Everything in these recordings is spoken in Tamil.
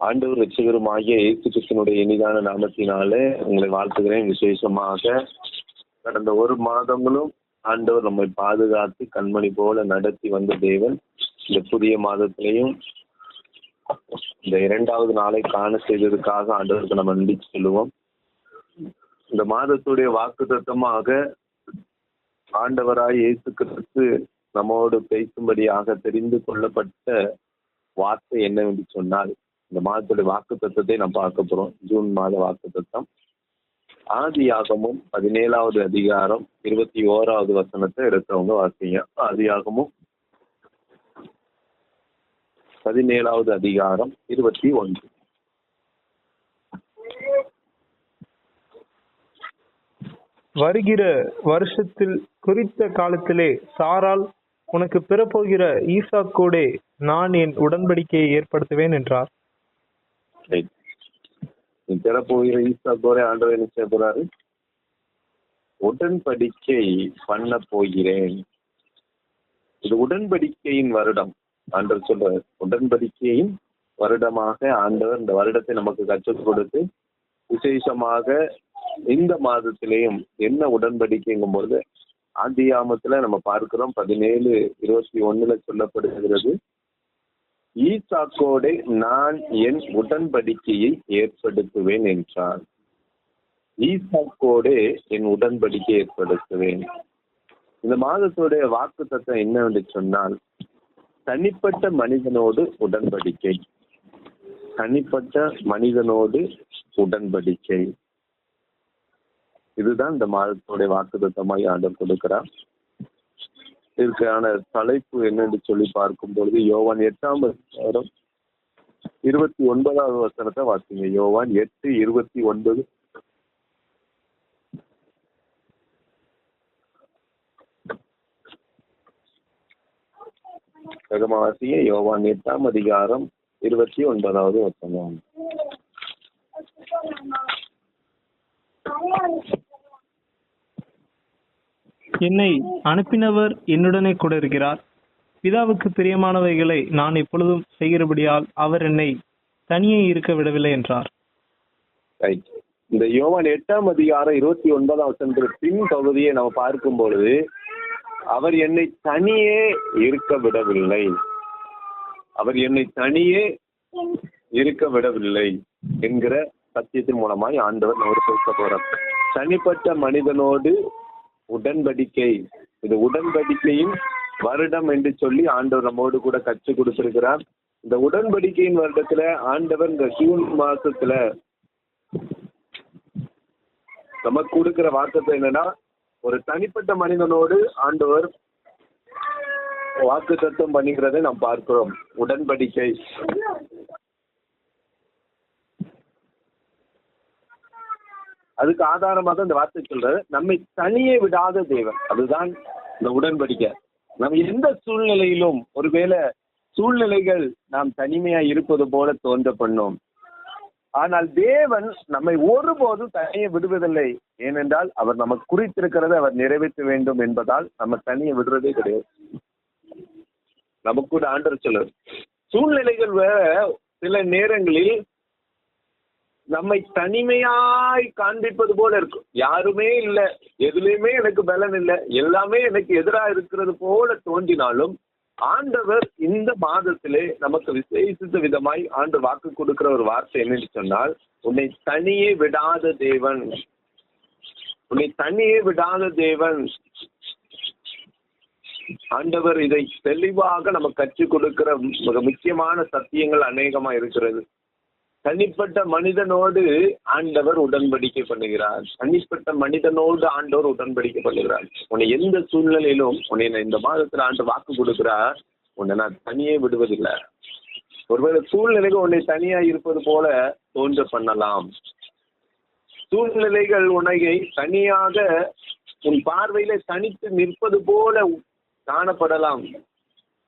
ஆண்டவர் ரட்சகருமாகிய இயேசு கிருஷ்ணனுடைய இனிதான நாமத்தினாலே உங்களை வாழ்த்துகிறேன். விசேஷமாக கடந்த ஒரு மாதங்களும் ஆண்டவர் நம்மை பாதுகாத்து கண்மணி போல நடத்தி வந்த தேவன் இந்த புதிய மாதத்திலையும் இந்த இரண்டாவது நாளை காண செய்ததுக்காக ஆண்டவருக்கு நம்ம நன்றி சொல்லுவோம். இந்த மாதத்துடைய வாக்கு தத்தமாக ஆண்டவராய் இயேசு கிறிஸ்து நம்மோடு பேசும்படியாக தெரிந்து கொள்ளப்பட்ட வார்த்தை என்னவென்று சொன்னால் இந்த மாதத்துடைய வாக்கு தத்துவத்தை நாம் பார்க்க போறோம். ஜூன் மாத வாக்கு தத்தம் ஆதியாகமும் பதினேழாவது அதிகாரம் இருபத்தி ஓராவது வசனத்தை எடுத்தவங்க வாசிங்க. ஆதியாகமும் பதினேழாவது அதிகாரம் இருபத்தி ஒன்று. வருகிற வருஷத்தில் குறித்த காலத்திலே சாரால் உனக்கு பிறப்போகிற ஈசாக்கோடே நான் என் உடன்படிக்கையை ஏற்படுத்துவேன் என்றார். Right. நீ பெறப்போகிற ஈசா ஆண்டவர் என்ன செய்ய போறாரு. உடன்படிக்கை பண்ண போகிறேன். இது உடன்படிக்கையின் வருடம். ஆண்டவர் சொல்றார் உடன்படிக்கையின் வருடமாக ஆண்டவர் இந்த வருடத்தை நமக்கு கற்றுக் கொடுத்து விசேஷமாக இந்த மாதத்திலேயும் என்ன உடன்படிக்கைங்கும் பொழுது ஆதியாமத்துல நம்ம பார்க்கிறோம் பதினேழு இருபத்தி ஒண்ணுல சொல்லப்படுகிறது. ஈசாக்கோடே நான் என் உடன்படிக்கையை ஏற்படுத்துவேன் என்றான். ஈசாக்கோடே என் உடன்படிக்கை ஏற்படுத்துவேன். இந்த மாதத்துடைய வாக்கு தத்துவம் என்னவென்று சொன்னால் தனிப்பட்ட மனிதனோடு உடன்படிக்கை. தனிப்பட்ட மனிதனோடு உடன்படிக்கை. இதுதான் இந்த மாதத்துடைய வாக்கு தத்தமாய் ஆண்டு கொடுக்கிறார். இதற்கான தலைப்பு என்னன்னு சொல்லி பார்க்கும் பொழுது யோவான் எட்டாம் அதிகாரம் இருபத்தி ஒன்பதாவது வசனத்தை வாசிங்க. யோவான் எட்டு இருபத்தி ஒன்பது. வேகமாக வாசிங்க. யோவான் எட்டாம் அதிகாரம் இருபத்தி ஒன்பதாவது வசனம். என்னை அனுப்பினவர் என்னுடனே கூட இருக்கிறார். பிதாவுக்கு பிரியமானவைகளை நான் எப்பொழுதும் செய்கிறபடியால் அவர் என்னை தனியே இருக்க விடவில்லை என்றார். ரைட் இந்த யோவான் எட்டாம் அதிகாரம் இருபத்தி ஒன்பதாம் சென்ற பின் பகுதியை நம்ம பார்க்கும் பொழுது அவர் என்னை தனியே இருக்க விடவில்லை. அவர் என்னை தனியே இருக்க விடவில்லை என்கிற சத்தியத்தின் மூலமாய் ஆண்டவர் நம்ம பேச போறார். தனிப்பட்ட மனிதனோடு உடன்படிக்கை. இது உடன்படிக்கையின் வருடம் என்று சொல்லி ஆண்டவர் நம்மோடு கூட கற்றுக் கொடுத்திருக்கிறார். இந்த உடன்படிக்கையின் வருடத்துல ஆண்டவர் இந்த ஜூன் மாசத்துல நமக்கு கொடுக்கிற வாக்குத்தம் என்னன்னா ஒரு தனிப்பட்ட மனிதனோடு ஆண்டவர் வாக்கு தத்துவம் பண்ணிக்கிறதை நாம் பார்க்கிறோம். உடன்படிக்கை. அதுக்கு ஆதாரமாக இந்த வார்த்தை சொல்றது நம்மை தனியே விடாத தேவன். அதுதான் இந்த உடன்படிக்கை. நம்ம எந்த சூழ்நிலையிலும் ஒருவேளை சூழ்நிலைகள் நாம் தனிமையா இருப்பது போல தோன்ற பண்ணோம். ஆனால் தேவன் நம்மை ஒருபோதும் தனியை விடுவதில்லை. ஏனென்றால் அவர் நமக்கு குறித்திருக்கிறத அவர் நிறைவேற்ற வேண்டும் என்பதால் நம்ம தனியை விடுறதே கிடையாது. நமக்கு கூட ஆண்டர் சொல்லுவார் சூழ்நிலைகள் வேற சில நேரங்களில் நம்மை தனிமையாய் காண்பிப்பது போல இருக்கும். யாருமே இல்லை. எதுலையுமே எனக்கு பலன் இல்லை. எல்லாமே எனக்கு எதிரா இருக்கிறது போல தோன்றினாலும் ஆண்டவர் இந்த மாதத்திலே நமக்கு விசேஷித்த விதமாய் ஆண்டு வாக்கு கொடுக்கிற ஒரு வார்த்தை என்னன்னு சொன்னால் உன்னை தனியே விடாத தேவன். உன்னை தனியே விடாத தேவன். ஆண்டவர் இதை தெளிவாக நமக்கு கற்றுக் கொடுக்கிற மிக முக்கியமான சத்தியங்கள் அநேகமா இருக்கிறது. தனிப்பட்ட மனிதனோடு ஆண்டவர் உடன்படிக்கை பண்ணுகிறார். தனிப்பட்ட மனிதனோடு ஆண்டவர் உடன்படிக்கை பண்ணுகிறார். உன்னை எந்த சூழ்நிலையிலும் உன்னை நான் இந்த மாதத்துல ஆண்டு வாக்கு கொடுக்கிறார். உன்னை நான் தனியே விடுவதில்லை. ஒருவேளை சூழ்நிலைகள் உன்னை தனியா இருப்பது போல தோன்ற பண்ணலாம். சூழ்நிலைகள் உன்னை தனியாக உன் பார்வையில தனித்து நிற்பது போல காணப்படலாம்.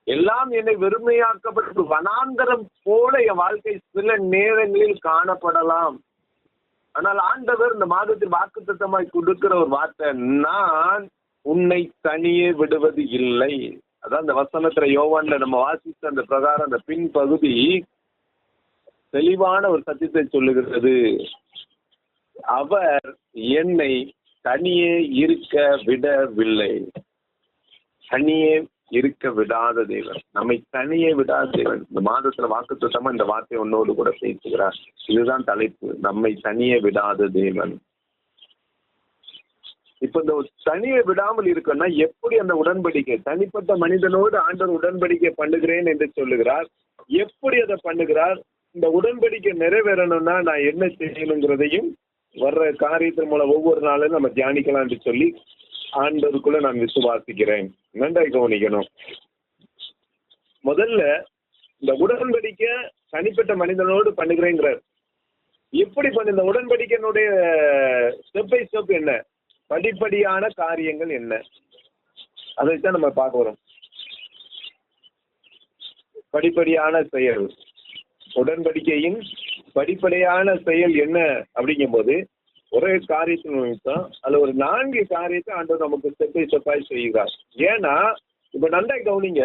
எல்லாம் என்னை வெறுமையாக்கப்பட்டு வனாந்தரம் போல என் வாழ்க்கை சில நேரங்களில் காணப்படலாம். ஆனால் ஆண்டவர் இந்த மாதத்தில் வாக்குத்தத்தமாய் கொடுக்கிற ஒரு வார்த்தை நான் உன்னை தனியே விடுவது இல்லை. அதான் அந்த வசனத்துல யோவான்ல நம்ம வாசித்த அந்த பிரகாரம் அந்த பின் பகுதி தெளிவான ஒரு சத்தியத்தை சொல்லுகிறது. அவர் என்னை தனியே இருக்க விடவில்லை. தனியே இருக்க விடாத தேவன். நம்மை தனியே விடாத தேவன். இந்த மாதத்துல வாக்கு இந்த வார்த்தை ஒன்னோடு கூட பேசுகிறார் இதுதான் தலைப்பு. நம்மை தனியே விடாத தேவன். இப்ப இந்த தனியை விடாமல் இருக்கணும்னா எப்படி அந்த உடன்படிக்கை? தனிப்பட்ட மனிதனோடு ஆண்டவர் உடன்படிக்கை பண்ணுகிறேன் என்று சொல்லுகிறார். எப்படி அதை பண்ணுகிறார்? இந்த உடன்படிக்கை நிறைவேறணும்னா நான் என்ன செய்யணுங்கிறதையும் வர்ற காரியத்தின் மூலம் ஒவ்வொரு நாளும் நம்ம தியானிக்கலாம் என்று சொல்லி ஆண்டவருக்குள்ள நான் விசுவாசிக்கிறேன். நன்றாய் கவனிக்கணும். முதல்ல இந்த உடன்படிக்கை தனிப்பட்ட மனிதனோடு பண்ணுகிறேங்கிறார். எப்படி பண்ண இந்த உடன்படிக்கையினுடைய ஸ்டெப் பை ஸ்டெப் என்ன? படிப்படியான காரியங்கள் என்ன? அதை தான் நம்ம பார்க்க வரோம் படிப்படியான செயல். உடன்படிக்கையின் படிப்படியான செயல் என்ன? அப்படிங்கும்போது ஒரே காரியத்தின் நிமித்தம் அதுல ஒரு நான்கு காரியத்தை ஆண்டவர் நமக்கு ஸ்டெப் பை ஸ்டெப்பாய் செய்கிறார். ஏன்னா இப்ப நன்றா கவனிங்க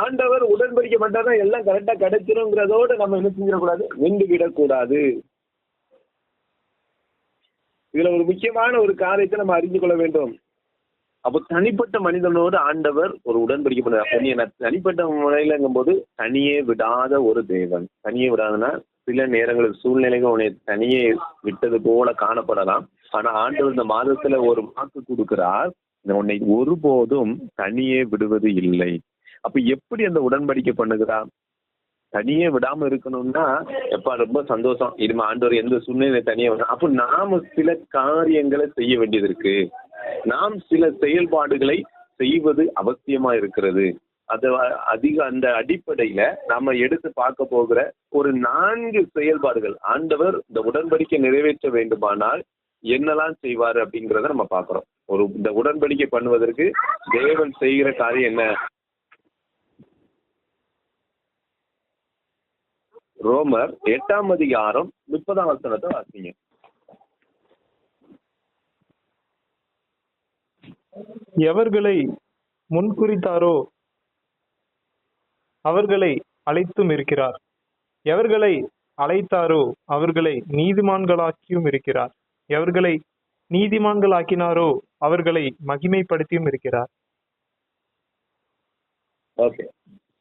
ஆண்டவர் உடன்படிக்கை மட்டும் எல்லாம் கரெக்டா கிடைச்சிருங்கிறதோட நம்ம என்ன செஞ்சிடக்கூடாது? நின்று விடக்கூடாது இதுல ஒரு முக்கியமான ஒரு காரியத்தை நம்ம அறிந்து கொள்ள வேண்டும். அப்போ தனிப்பட்ட மனிதனோடு ஆண்டவர் ஒரு உடன்படிக்கை பண்ண தனிப்பட்ட முறையிலங்கும் போது தனியே விடாத ஒரு தேவன். தனியே விடாதுன்னா சில நேரங்களில் சூழ்நிலைகள் உன்னை தனியே விட்டது போல காணப்படலாம். ஆனா ஆண்டவர் இந்த மாதத்துல ஒரு வாக்கு கொடுக்கிறார். உன்னை ஒருபோதும் தனியே விடுவது இல்லை. அப்ப எப்படி அந்த உடன்படிக்கை பண்ணுகிறார்? தனியே விடாம இருக்கணும்னா எப்ப ரொம்ப சந்தோஷம். இனிமே ஆண்டவர் எந்த சூழ்நிலை தனியே விடணும்? அப்ப நாம சில காரியங்களை செய்ய வேண்டியது இருக்கு. நாம் சில செயல்பாடுகளை செய்வது அவசியமா இருக்கிறது. அது அதிக அந்த அடிப்படையில நாம எடுத்து பார்க்க போகிற ஒரு நான்கு செயல்பாடுகள். ஆண்டவர் இந்த உடன்படிக்கை நிறைவேற்ற வேண்டுமானால் என்னெல்லாம் செய்வார் அப்படிங்கிறத நம்ம பாக்குறோம் ஒரு இந்த உடன்படிக்கை பண்ணுவதற்கு தேவன் செய்கிற காரியம் என்ன? ரோமர் எட்டாம் அதிகாரம் முப்பதாம் வசனத்தை வாசிங்க. எவர்களை முன்குறித்தாரோ அவர்களை அழைத்தும் இருக்கிறார். எவர்களை அழைத்தாரோ அவர்களை நீதிமான்களாக்கியும் இருக்கிறார். எவர்களை நீதிமான்களாக்கினாரோ அவர்களை மகிமைப்படுத்தியும் இருக்கிறார். ஓகே.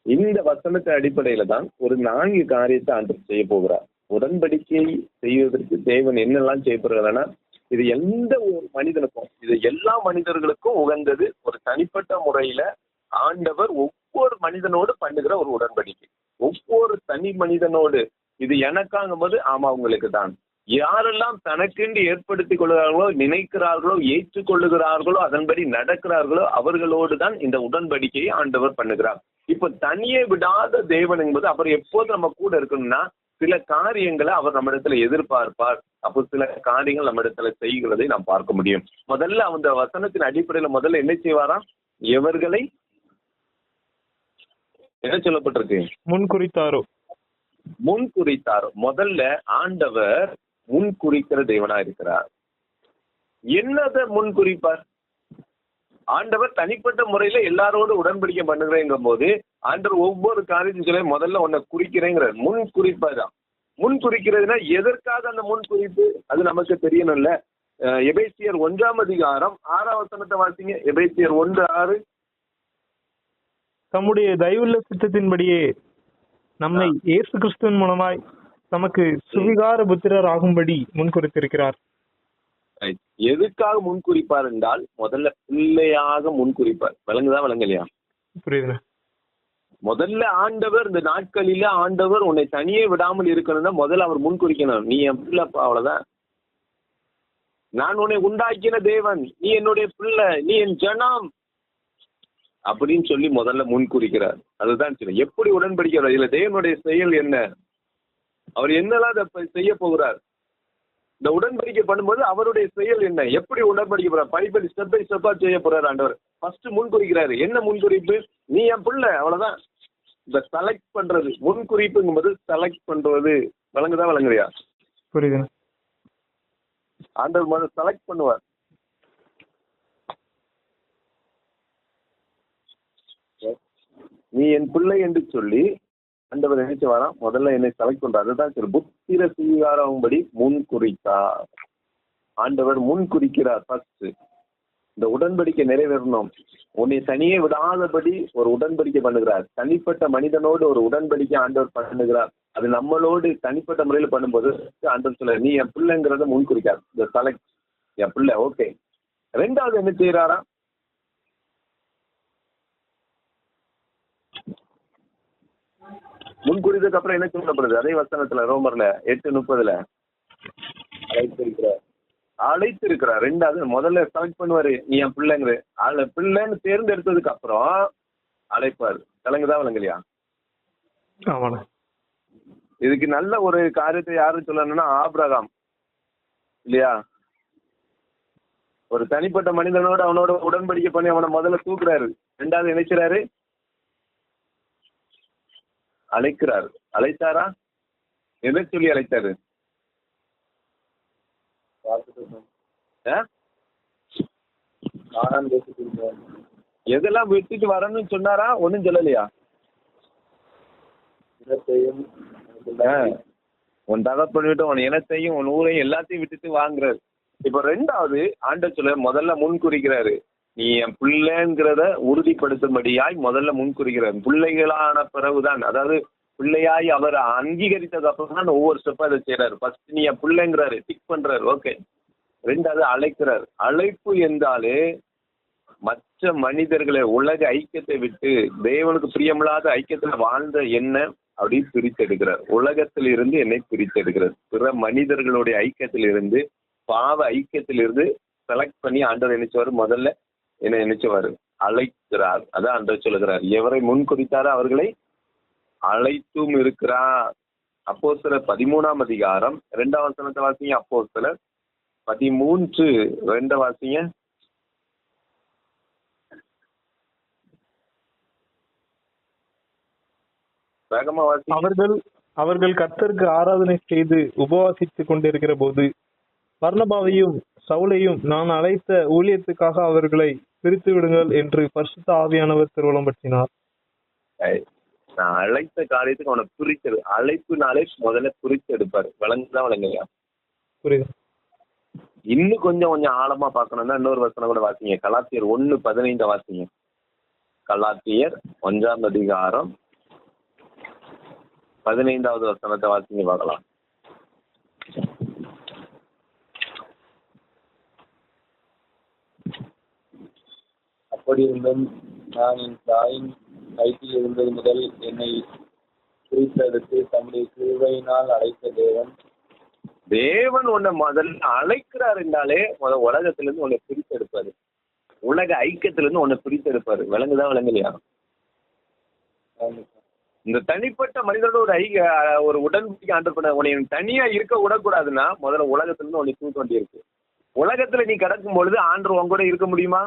இந்த வசனத்தை அடிப்படையில தான் ஒரு நான்கு காரியத்தை ஆண்டு செய்ய போகிறார். உடன்படிக்கை செய்வதற்கு தேவன் என்னெல்லாம் செய்ய இது எந்த ஒரு மனிதனுக்கும் இது எல்லா மனிதர்களுக்கும் உகந்தது ஒரு தனிப்பட்ட முறையில ஆண்டவர் ஒவ்வொரு மனிதனோடு பண்ணுகிற ஒரு உடன்படிக்கை. ஒவ்வொரு தனி மனிதனோடு. இது எனக்காகும் போது ஆமா உங்களுக்கு தான் யாரெல்லாம் தனக்கென்று ஏற்படுத்திக் கொள்கிறார்களோ நினைக்கிறார்களோ ஏற்றுக்கொள்ளுகிறார்களோ அதன்படி நடக்கிறார்களோ அவர்களோடு தான் இந்த உடன்படிக்கையை ஆண்டவர் பண்ணுகிறார். இப்ப தனியே விடாத தேவன் என்பது அவர் எப்போது நம்ம கூட இருக்கணும்னா சில காரியங்களை அவர் நம்ம இடத்துல எதிர்பார்ப்பார். அப்போ சில காரியங்கள் நம்ம இடத்துல செய்கிறதை நாம் பார்க்க முடியும். முதல்ல அந்த வசனத்தின் அடிப்படையில முதல்ல என்ன செய்வாராம்? எவர்களை என்ன சொல்லப்பட்டிருக்கு? முன் குறித்தாரோ முன் குறித்தார் முதல்ல ஆண்டவர் முன் குறிக்கிற தேவனா இருக்கிறார். என்னத முன் குறிப்பார் ஆண்டவர் தனிப்பட்ட முறையில எல்லாரோடு உடன்படிக்கை பண்ணுகிறேங்கும் போது ஆண்டவர் ஒவ்வொரு காரியத்தையும் சொல்லி முதல்ல உன்னை குறிக்கிறேங்கிறார். முன் குறிப்பாதான் முன் குறிக்கிறதுனா எதற்காக அந்த முன் குறிப்பு அது நமக்கு தெரியணும்ல. எபேசியர் ஒன்றாம் அதிகாரம் ஆறாம் வசனத்தை வாசிங்க. எபேசியர் ஒன்று ஆறு தம்முடைய தயவுள்ள சித்தத்தின்படியே நம்மை இயேசு கிறிஸ்துவின் மூலமாய் தமக்கு சுவிகார புத்திரர் ஆகும்படி முன்குறித்திருக்கிறார். எதுக்காக முன் குறிப்பார் என்றால் முதல்ல பிள்ளையாக முன் குறிப்பார் விளங்குதா விளங்கலையா? புரியுதுண்ணா. முதல்ல ஆண்டவர் இந்த நாட்களில ஆண்டவர் உன்னை தனியே விடாமல் இருக்கணும்னா முதல்ல அவர் முன் குறிக்கணும் நீ என் பிள்ளைப்பா அவ்வளவுதான். நான் உன்னை உண்டாக்கின தேவன். நீ என்னுடைய பிள்ளை. நீ என் ஜனம். அப்படின்னு சொல்லி முதல்ல முன் குறிக்கிறார் அதுதான் சரி எப்படி உடன்படிக்கிறார் இதுல தேவனுடைய செயல் என்ன? அவர் என்னெல்லாம் செய்ய போகிறார்? இந்த உடன்படிக்கை பண்ணும்போது அவருடைய செயல் என்ன? எப்படி உடன்படிக்கை போறார்? படிப்படி ஸ்டெப் பை ஸ்டெப்பா செய்ய போறாரு ஆண்டவர். ஃபர்ஸ்ட் முன்குறிக்கிறாரு. என்ன முன்குறிப்பு? நீ என் பிள்ளை. அவ்வளவுதான். இந்த செலக்ட் பண்றது. முன்குறிப்புங்கும்போது செலக்ட் பண்றது. விளங்குதா விளங்குறியா புரியுதுண்ணா ஆண்டவர் முதல்ல செலக்ட் பண்ணுவார். நீ என் பிள்ளை என்று சொல்லி ஆண்டவர் நினைச்சு வரா முதல்ல என்னை செலக்ட் பண்றார் அதுதான் சரி புத்திர சீகாரம்படி முன் குறித்தார் ஆண்டவர் முன் குறிக்கிறார் ஃபர்ஸ்ட் இந்த உடன்படிக்கை நிறைவேறணும். உன்னை தனியே விடாதபடி ஒரு உடன்படிக்கை பண்ணுகிறார். தனிப்பட்ட மனிதனோடு ஒரு உடன்படிக்கை ஆண்டவர் பண்ணுகிறார். அது நம்மளோடு தனிப்பட்ட முறையில் பண்ணும்போது ஆண்டவர் சொல்ல நீ என் பிள்ளைங்கிறத முன் குறிக்கார் இந்த செலக்ட் என் பிள்ளை ஓகே ரெண்டாவது என்ன செய்யறாரா முன்குறித்ததுக்கு அப்புறம் என்ன சொல்லப்படுது அதே வசனத்துல ரோமர்ல எட்டு முப்பதுல. அழைத்திருக்கிறார். அழைத்திருக்கிறார். ரெண்டாவது முதல்ல செலக்ட் பண்ணுவாரு நீ என் பிள்ளைங்கிற ஆள பிள்ளைன்னு தேர்ந்தெடுத்ததுக்கு அப்புறம் அழைப்பாரு. விளங்குதா விளங்கலையா? இதுக்கு நல்ல ஒரு காரியத்தை யாரு சொல்லணும்னா ஆபிரகாம். இல்லையா? ஒரு தனிப்பட்ட மனிதனோட அவனோட உடன்படிக்கை பண்ணி அவனை முதல்ல தூக்குறாரு. ரெண்டாவது நினைக்கிறாரு அழைக்கிறாரு. அழைத்தாரா? எதை சொல்லி அழைத்தாரு? எதெல்லாம் விட்டுட்டு வரணும்னு சொன்னாரா? ஒண்ணும் சொல்லலையா? உன் தகப்பன் உன் இனத்தையும் உன் ஊரையும் எல்லாத்தையும் விட்டுட்டு வாங்குறாரு. இப்ப ரெண்டாவது ஆண்ட சொல்ல முதல்ல முன் குறிக்கிறாரு. நீ என் பிள்ளைங்கிறத உறுதிப்படுத்தும்படியாய் முதல்ல முன்குறிகிறார் பிள்ளைகளான பிறகுதான். அதாவது பிள்ளையாய் அவர் அங்கீகரித்ததுக்கு அப்புறம் தான் ஒவ்வொரு ஸ்டெப்பா அதை செய்யறாரு ஃபர்ஸ்ட் நீ என் பிள்ளைங்கிறாரு டிக் பண்றாரு ஓகே ரெண்டாவது அழைக்கிறார். அழைப்பு என்றாலே மற்ற மனிதர்களை உலக ஐக்கியத்தை விட்டு தேவனுக்கு பிரியமில்லாத ஐக்கியத்துல வாழ்ந்த என்ன அப்படி பிரித்தெடுக்கிறார். உலகத்தில் இருந்து என்னை பிரித்தெடுக்கிறார். பிற மனிதர்களுடைய ஐக்கியத்தில் இருந்து பாவ ஐக்கியத்தில் இருந்து செலக்ட் பண்ணி ஆண்டவர் நினைச்சவர் முதல்ல என்ன நினைச்சவர் அழைக்கிறார். அதான் அன்றை சொல்லுகிறார். எவரை முன் குறித்தாரோ அவர்களை அழைத்தும் இருக்கிறார். அப்போ சில பதிமூணாம் அதிகாரம் ரெண்டாம் வசனத்தை வாசிங்க. அப்போ சில பதிமூன்று ரெண்ட வாசிங்க. வேகமா வாசி அவர்கள் அவர்கள் கர்த்தருக்கு ஆராதனை செய்து உபவாசித்துக் கொண்டிருக்கிற போது பர்ணபாவையும் சவுலையும் நான் அழைத்த ஊழியத்துக்காக அவர்களை பிரித்து விடுங்கள் என்று பரிசுத்த ஆவியானவர் திருவள்ளம் பற்றினார் நான் அழைத்த காரியத்துக்கு அவனை பிரிச்சது அழைப்புனாலே முதல்ல பிரிச்சு எடுப்பாரு விளங்குதான் விளங்குங்க புரியுது. இன்னும் கொஞ்சம் கொஞ்சம் ஆழமா பார்க்கணும்னா இன்னொரு வசனம் கூட வாசிங்க. கலாத்தியர் ஒன்னு பதினைந்த வாசிங்க. கலாத்தியர் ஒன்றாம் அதிகாரம் பதினைந்தாவது வசனத்தை வாசிங்க பார்க்கலாம். அப்படியிருந்தும் நான் என் தாயின் வயிற்றில் இருந்தது முதல் என்னை குறித்தெடுத்து தம்முடைய கிருபையினால் அழைத்த தேவன். தேவன் உன்னை முதல்ல அழைக்கிறார் என்றாலே முதல் உலகத்துல இருந்து உன்னை பிரித்து எடுப்பாரு உலக ஐக்கியத்துல இருந்து உன்னை பிரித்து எடுப்பாரு விலங்குலையா? இந்த தனிப்பட்ட மனிதனோட ஒரு ஐ ஒரு உடன்படிக்கை ஆண்டர் பண்ண உன்னை தனியா இருக்க விடக்கூடாதுன்னா முதல்ல உலகத்துல இருந்து உன்னை தூக்க வேண்டியிருக்கு உலகத்துல நீ கிடக்கும் பொழுது ஆண்டர் உன் கூட இருக்க முடியுமா?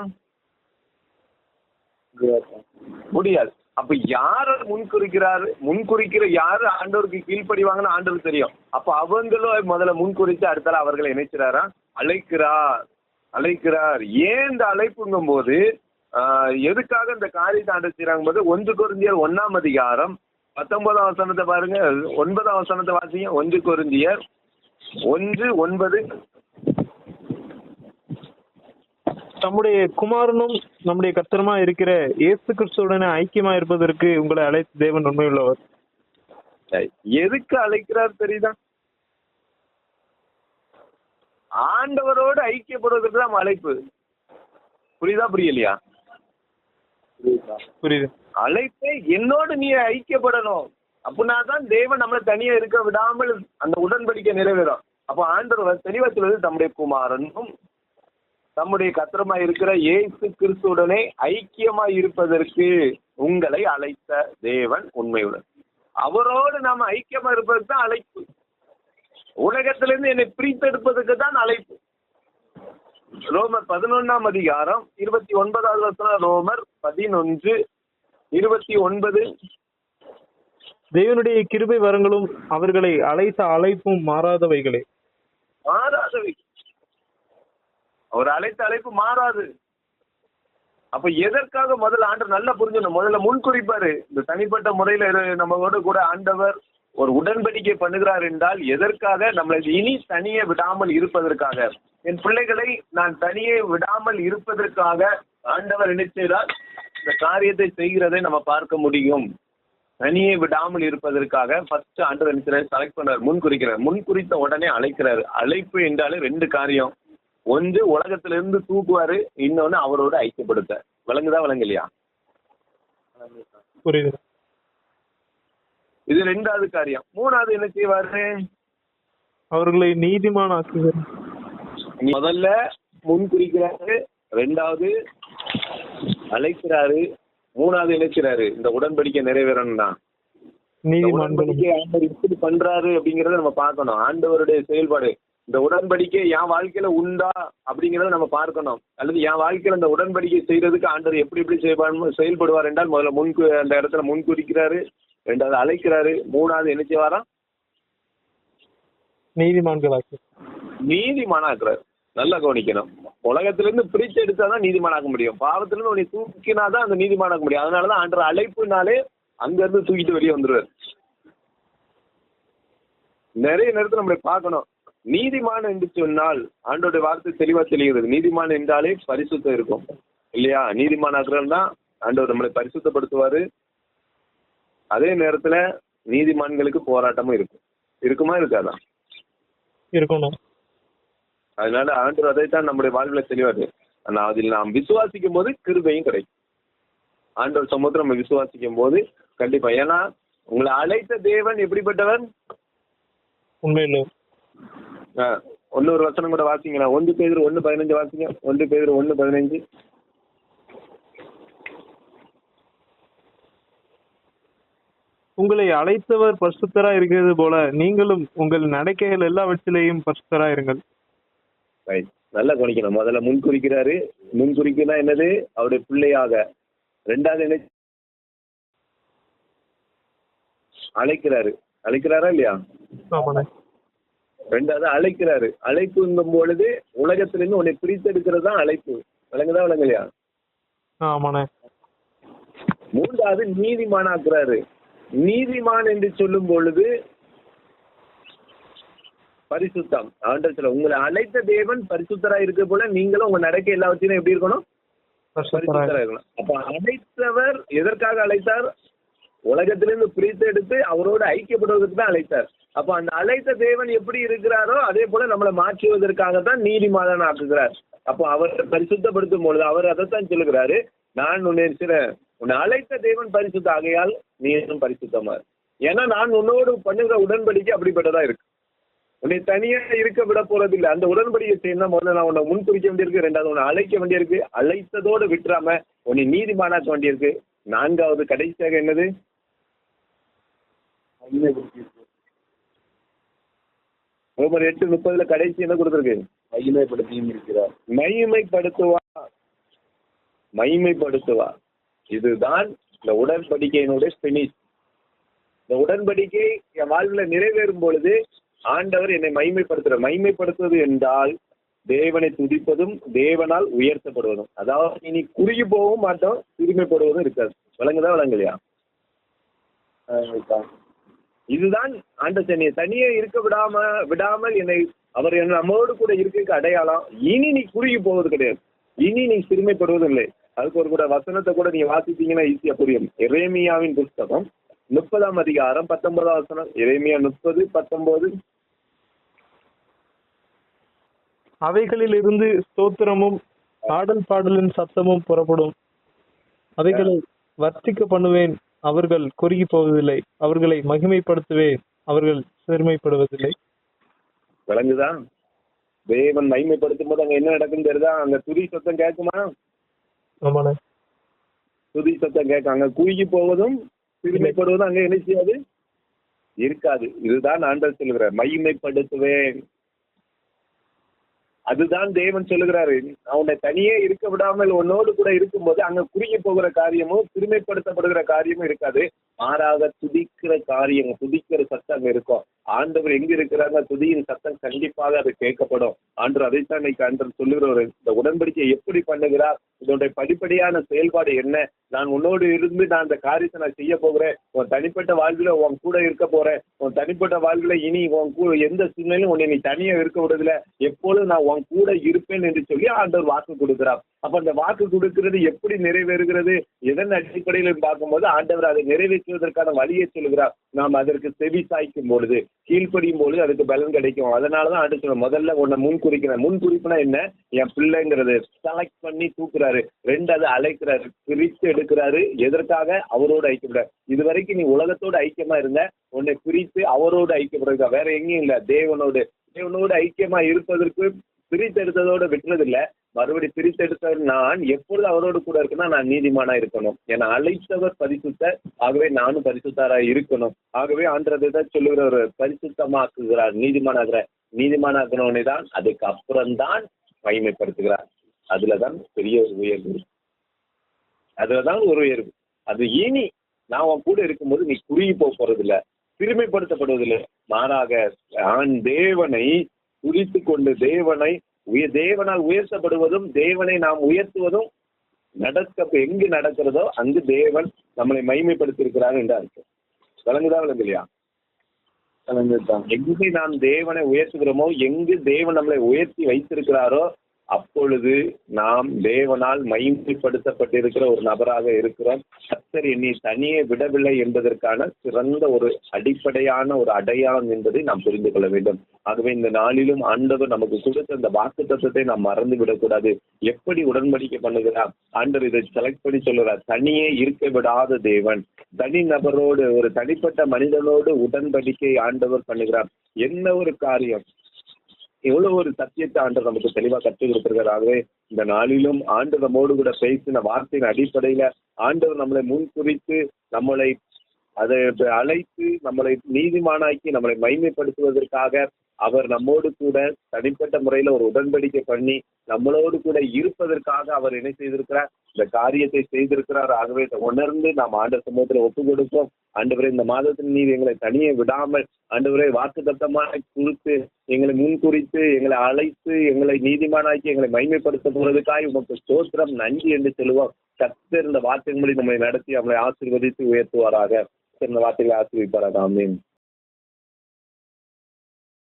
முடியாது. அப்ப யார முன்குறிக்கிறாரு? முன்குறிக்கிற யாரு ஆண்டவருக்கு கீழ்ப்படிவாங்கன்னு ஆண்டவர் தெரியும். அப்ப அவங்களும் முதல்ல முன்குறித்து அடுத்தால அவர்களை இணைக்கிறாரா அழைக்கிறார். அழைக்கிறார். ஏன் இந்த அழைப்புங்கும் போது எதுக்காக இந்த காரியத்தை ஆண்டு செய்யறாங்க போது ஒன்று குருந்தியர் ஒன்னாம் அதிகாரம் பத்தொன்பதாம் வசனத்தை பாருங்க. ஒன்பதாம் வசனத்தை வாசிங்க. ஒன்று குருந்தியர் ஒன்று ஒன்பது தம்முடைய குமாரனும் நம்முடைய கர்த்தருமா இருக்கிற இயேசு கிறிஸ்துவுடனே ஐக்கியமா இருப்பதற்கு உங்களை அழைத்து தேவன் உண்மையுள்ளவர். எதுக்கு அழைக்கிறார் தெரியுதா? ஆண்டவரோடு ஐக்கியப்படுவதற்கு தான் அழைப்பு. புரியுதா புரியலையா? புரியுதா? புரியுது. அழைப்பே என்னோடு நீ ஐக்கியப்படணும். அப்படின்னா தான் தேவன் நம்மளை தனியா இருக்க விடாமல் அந்த உடன்படிக்கை நிறைவேறும். அப்போ ஆண்டவர் தெளிவா சொல்வது தம்முடைய குமாரனும் தம்முடைய கத்திரமா இருக்கிற இயேசு கிறிஸ்துவுடனே ஐக்கியமா இருப்பதற்கு உங்களை அழைத்த தேவன் உண்மையுடன். அவரோடு நாம ஐக்கியமா இருப்பதற்கு தான் அழைப்பு. உலகத்திலிருந்து என்னை பிரித்தெடுப்பதற்கு தான் அழைப்பு. ரோமர் பதினொன்னாம் அதிகாரம் இருபத்தி ஒன்பதாவது வசனம் ரோமர் பதினொன்று இருபத்தி ஒன்பது. தேவனுடைய கிருபை வரங்களும் அவர்களை அழைத்த அழைப்பும் மாறாதவைகளே. மாறாதவை. அவர் அழைத்த அழைப்பு மாறாது. அப்ப எதற்காக முதல்ல ஆண்டவர் நல்லா புரிஞ்சுக்கணும்? முதல்ல முன் குறிப்பாரு இந்த தனிப்பட்ட முறையில நம்மளோட கூட ஆண்டவர் ஒரு உடன்படிக்கை பண்ணுகிறார் என்றால் எதற்காக? நம்மளை இனி தனியே விடாமல் இருப்பதற்காக. என் பிள்ளைகளை நான் தனியே விடாமல் இருப்பதற்காக ஆண்டவர் நினைச்சதால் இந்த காரியத்தை செய்கிறதை நம்ம பார்க்க முடியும். தனியே விடாமல் இருப்பதற்காக ஃபர்ஸ்ட் ஆண்டவர் நினைக்கிறார் செலக்ட் பண்ணார் முன் குறிக்கிறார் முன் குறித்த உடனே அழைக்கிறார். அழைப்பு என்றாலே ரெண்டு காரியம். ஒன்று உலகத்திலிருந்து தூக்குவாரு இன்னொன்னு அவரோட ஐக்கியப்படுத்த. விளங்குதா விளங்கலையா? புரியுது. இது ரெண்டாவது காரியம். மூணாவது என்ன செய்வாரு? அவர்களை நீதிமான் ஆக்குகிறார் முதல்ல முன் குறிக்கிறாரு ரெண்டாவது அழைக்கிறாரு மூணாவது இணைக்கிறாரு இந்த உடன்படிக்கை இந்த நீதிமான்களும் உடன்படிக்கை ஆண்டவர் இப்படி பண்றாரு அப்படிங்கறத நம்ம பார்க்கணும். ஆண்டவருடைய செயல்பாடு. இந்த உடன்படிக்கை என் வாழ்க்கையில உண்டா அப்படிங்கறத நம்ம பார்க்கணும். அல்லது என் வாழ்க்கையில இந்த உடன்படிக்கை செய்யறதுக்கு ஆண்டவர் எப்படி எப்படி செய்வார் செயல்படுவார் என்றால் முதல்ல முன் கு- அந்த இடத்துல முன் குறிக்கிறாரு ரெண்டாவது அழைக்கிறாரு மூணாவது என்ன செய்வாரா நீதிமான்கள் ஆக்கு நீதிமானாக்குறாரு. நல்லா கவனிக்கணும். உலகத்திலிருந்து பிரிச்சு எடுத்தாதான் நீதிமானாக்க முடியும். பாவத்திலிருந்து உன்னை தூக்கினாதான் அந்த நீதிமானாக்க முடியும். அதனாலதான் ஆண்டவர் அழைப்புனாலே அங்க இருந்து தூக்கிட்டு வெளியே வந்துருவார். நிறைய நேரத்துல நம்மளை பார்க்கணும். நீதிமான் என்று சொன்னால் ஆண்டோடைய வார்த்தை தெளிவா தெரிகிறது. நீதிமான் என்றாலே பரிசுத்தம் இருக்கும். இல்லையா? நீதிமானாக்குறதுனா தான் ஆண்டவர் நம்மளை பரிசுத்தப்படுத்துவாரு. அதே நேரத்துல நீதிமான்களுக்கு போராட்டமும் இருக்கும். இருக்குமா இருக்காதா? இருக்கணும். அதனால ஆண்டவர் அதைத்தான் நம்முடைய வாழ்வில் தெளிவாரு ஆனா அதில் நாம் விசுவாசிக்கும் போது கிருபையும் கிடைக்கும். ஆண்டவர் சமூகத்தை நம்ம விசுவாசிக்கும் போது கண்டிப்பா. ஏன்னா உங்களை அழைத்த தேவன் எப்படிப்பட்டவர்? உண்மையில. ஆ, இன்னொரு வசனம் கூட வாசிங்களா? ஒன்று பேர் ஒன்று பதினஞ்சு வாசிங்க. ஒன்று பேர் ஒன்று பதினஞ்சு. உங்களை அழைத்தவர் பரிசுத்தரா இருக்கிறது போல நீங்களும் உங்கள் நடக்கைகள் எல்லாவற்றிலேயும் பரிசுத்தரா இருங்கள். நல்லா கவனிக்கணும். முதல்ல முன் குறிக்கிறாரு. முன் குறிக்குன்னா என்னது? அவருடைய பிள்ளையாக. ரெண்டாவது என்ன? அழைக்கிறாரு. அழைக்கிறாரா இல்லையா? ரெண்டாவது அழைக்கிறாரு. அழைப்புங்கும் பொழுது உலகத்திலிருந்து உன்னை பிரித்தெடுக்கிறது தான் அழைப்பு. விளங்குதா விளங்கலையா ஆமாண்ணே. மூன்றாவது நீதிமானாக்குறாரு. நீதிமான் என்று சொல்லும் பொழுது பரிசுத்தம். ஆண்டவர் சொல்ல உங்களை அழைத்த தேவன் பரிசுத்தரா இருக்க போல நீங்களும் உங்க நடக்க எல்லாவற்றையும் எப்படி இருக்கணும்? பரிசுத்தரா இருக்கணும். அப்ப அழைத்தவர் எதற்காக அழைத்தார்? உலகத்திலிருந்து பிரித்து எடுத்து அவரோடு ஐக்கியப்படுவதற்கு தான் அழைத்தார். அப்ப அந்த அழைத்த தேவன் எப்படி இருக்கிறாரோ அதே போல நம்மளை மாற்றுவதற்காக தான் நீதிமாதன் ஆக்குகிறார். அப்போ அவர் பரிசுத்தப்படுத்தும் பொழுது அவர் அதைத்தான் சொல்லுகிறாரு. நான் உன்னை சில உன்னை அழைத்த தேவன் பரிசுத்த ஆகையால் நீயும் பரிசுத்தமா ஏன்னா நான் உன்னோடு பண்ணுகிற உடன்படிக்கை அப்படிப்பட்டதா இருக்கு. உன்னை தனியா இருக்க விட போறது அந்த உடன்படிக்கை செய்யணும் முதல்ல நான் உன்னை முன் குறிக்க வேண்டியிருக்கு ரெண்டாவது உன்னை அழைக்க வேண்டியிருக்கு. அழைத்ததோடு விட்டுறாம உன்னை நீதிமானாக்க வேண்டியிருக்கு. நான்காவது கடைசியாக என்னது? ரோமர் எட்டு முப்பதுல கடைசி என்ன கொடுத்துருக்கு? மகிமைப்படுத்தியும் இருக்கிறார். மகிமைப்படுத்துவா. மகிமைப்படுத்துவா. இதுதான் இந்த உடன்படிக்கையினுடைய பினிஷ் இந்த உடன்படிக்கை என் வாழ்வுல நிறைவேறும் பொழுது ஆண்டவர் என்னை மகிமைப்படுத்துறார். மகிமைப்படுத்துவது என்றால் தேவனை துதிப்பதும் தேவனால் உயர்த்தப்படுவதும். அதாவது இனி குறுகி போகவும் மாட்டோம் சிறுமைப்படுவதும் இருக்காது. விளங்குதா விளங்கலையா இதுதான் ஆண்ட என்னை தனியே இருக்க விடாம விடாமல் என்னை அவர் என்ன நம்மோடு கூட இருக்க அடையாளம் இனி நீ குறுகி போவது கிடையாது. இனி நீ சிறுமைப்படுவதும் இல்லை அதுக்கு ஒரு கூட வசனத்தை கூட நீங்க வாசித்தீங்கன்னா ஈஸியா புரியும். இரேமியாவின் புஸ்தகம் முப்பதாம் அதிகாரம் பத்தொன்பதாம் வசனம். இரேமியா முப்பது பத்தொன்பது. அவைகளில் இருந்து ஸ்தோத்திரமும் பாடல் பாடலின் சத்தமும் புறப்படும். அவைகளை வர்த்திக்க பண்ணுவேன். அவர்கள் குறுகி போவதில்லை. அவர்களை மகிமைப்படுத்துவேன் அவர்கள் சிறுமைப்படுவதில்லை. விளங்குதா தேவன் மகிமைப்படுத்தும் போது அங்க என்ன நடக்கும் தெரியுதா? அங்க துதி சத்தம் கேட்குமா? ஆமாண்ணே. துதி சத்தம் கேட்கும். அங்க குறுகி போவதும் சிறுமைப்படுவதும் அங்க என்ன செய்யாது? இருக்காது. இதுதான் ஆண்டவர் சொல்லுகிறார். மகிமைப்படுத்துவேன். அதுதான் தேவன் சொல்லுகிறாரு. அவனை தனியே இருக்க விடாமல் உன்னோடு கூட இருக்கும்போது அங்க குறுகி போகிற காரியமும் சிறுமைப்படுத்தப்படுகிற காரியமும் இருக்காது. மாறாக துதிக்கிற காரியம் துதிக்கிற சத்தம் இருக்கும். ஆண்டவர் எங்க இருக்கிறாங்க துதியின் சத்தம் கண்டிப்பாக அது கேட்கப்படும். ஆண்டு அதைத்தான் இன்னைக்கு ஆண்டவர் சொல்லுகிறவர். இந்த உடன்படிக்கை எப்படி பண்ணுகிறார்? இதனுடைய படிப்படியான செயல்பாடு என்ன? நான் உன்னோடு இருந்து நான் அந்த காரியத்தை நான் செய்ய போகிறேன். உன் தனிப்பட்ட வாழ்வில உன் கூட இருக்க போறேன். உன் தனிப்பட்ட வாழ்வில இனி உன் கூட எந்த சூழ்நிலையும் உன்னை நீ தனியா இருக்க விடுறதுல எப்பொழுதும் நான் உன் கூட இருப்பேன் என்று சொல்லி ஆண்டவர் வாக்கு கொடுக்கிறார். அப்ப அந்த வாக்கு கொடுக்கிறது எப்படி நிறைவேறுகிறது? எதன் அடிப்படையில் பார்க்கும்போது ஆண்டவர் அதை நிறைவேற்றுவதற்கான வழியை சொல்கிறார் நாம் அதற்கு செவி சாய்க்கும் பொழுது கீழ்ப்படியும் பொழுது அதுக்கு பலன் கிடைக்கும். அதனாலதான் ஆண்டு சொல்ல முதல்ல உன்னை முன் குறிக்கிறேன். முன் குறிப்புனா என்ன? என் பிள்ளைங்கிறது. செலக்ட் பண்ணி தூக்குறாரு. ரெண்டாவது அழைக்கிறாரு. பிரித்து எடுக்கிறாரு. எதற்காக? அவரோடு ஐக்கியப்பட. இது வரைக்கும் நீ உலகத்தோடு ஐக்கியமா இருந்த உன்னை பிரித்து அவரோடு ஐக்கியப்படுறதா வேற எங்கேயும் இல்ல. தேவனோடு. தேவனோடு ஐக்கியமா இருப்பதற்கு பிரித்தெடுத்ததோட விட்டுறதில்ல மறுபடி பிரித்தெடுத்த நான். எப்பொழுது அவரோடு கூட இருக்குன்னா நான் நீதிமானா இருக்கணும். என அழைத்தவர் பரிசுத்த ஆகவே நானும் பரிசுத்தாரா இருக்கணும். ஆகவே ஆண்டதை தான் சொல்லுகிற ஒரு பரிசுத்தமாக்குகிறார் நீதிமானாகிற. நீதிமானாக்குனவனை தான் அதுக்கு அப்புறம்தான் மகிமைப்படுத்துகிறார். அதுலதான் பெரிய ஒரு உயர்வு. அதுலதான் ஒரு உயர்வு. அது இனி நான் உன் கூட இருக்கும்போது நீ குறுகி போக போறதில்ல. பெருமைப்படுத்தப்படுவதில்லை. மாறாக ஆண் தேவனை குறித்து கொண்டு தேவனை உய தேவனால் உயர்த்தப்படுவதும் தேவனை நாம் உயர்த்துவதும் நடக்க எங்கு நடக்கிறதோ அங்கு தேவன் நம்மளை மைமைப்படுத்தியிருக்கிறார் என்று அர்த்தம். விளங்குதா விளங்கலையா? கலந்துட்டான் எங்கு நாம் தேவனை உயர்த்துகிறோமோ எங்கு தேவன் நம்மளை உயர்த்தி வைத்திருக்கிறாரோ அப்பொழுது நாம் தேவனால் மயிமைப்படுத்தப்பட்டிருக்கிற ஒரு நபராக இருக்கிறோம். கர்த்தர் என்னை தனியே விடவில்லை என்பதற்கான சிறந்த ஒரு அடிப்படையான ஒரு அடையாளம் என்பதை நாம் புரிந்து கொள்ள வேண்டும். ஆகவே இந்த நாளிலும் ஆண்டவர் நமக்கு கொடுத்த அந்த வாக்கு தத்துவத்தை நாம் மறந்து விடக்கூடாது. எப்படி உடன்படிக்கை பண்ணுகிறார்? ஆண்டவர் இதை செலக்ட் பண்ணி சொல்லுறார் தனியே இருக்க விடாத தேவன். தனி நபரோடு ஒரு தனிப்பட்ட மனிதனோடு உடன்படிக்கை ஆண்டவர் பண்ணுகிறார். என்ன ஒரு காரியம்? எவ்வளவு ஒரு சத்தியத்தை ஆண்டர் நமக்கு தெளிவா கற்றுக் கொடுத்திருக்கிறாவே இந்த நாளிலும் ஆண்டு நம்மோடு கூட பேசின வார்த்தையின் அடிப்படையில ஆண்டவர் நம்மளை முன்குறித்து நம்மளை அதை அழைத்து நம்மளை நீதிமானாக்கி நம்மளை மைமைப்படுத்துவதற்காக அவர் நம்மோடு கூட தனிப்பட்ட முறையில ஒரு உடன்படிக்கை பண்ணி நம்மளோடு கூட இருப்பதற்காக அவர் என்ன செய்திருக்கிறார்? இந்த காரியத்தை செய்திருக்கிறார். ஆகவே உணர்ந்து நாம் ஆண்ட சமூகத்தில் ஒப்பு கொடுப்போம். ஆண்டவரே இந்த மாதத்தில் நீர் எங்களை தனியே விடாமல் ஆண்டவரே வாக்கு தத்தமாக குறித்து எங்களை முன் குறித்து எங்களை அழைத்து எங்களை நீதிமானாக்கி எங்களை மைமைப்படுத்த போறதுக்காக உமக்கு ஸ்தோத்திரம் நன்றி என்று சொல்லுவோம். கத்தர் இந்த வார்த்தையின் நம்மை நடத்தி நம்மளை ஆசீர்வதித்து உயர்த்துவாராக. சிறந்த வார்த்தைகளை ஆசீர்விப்பாராக ஆமீன்.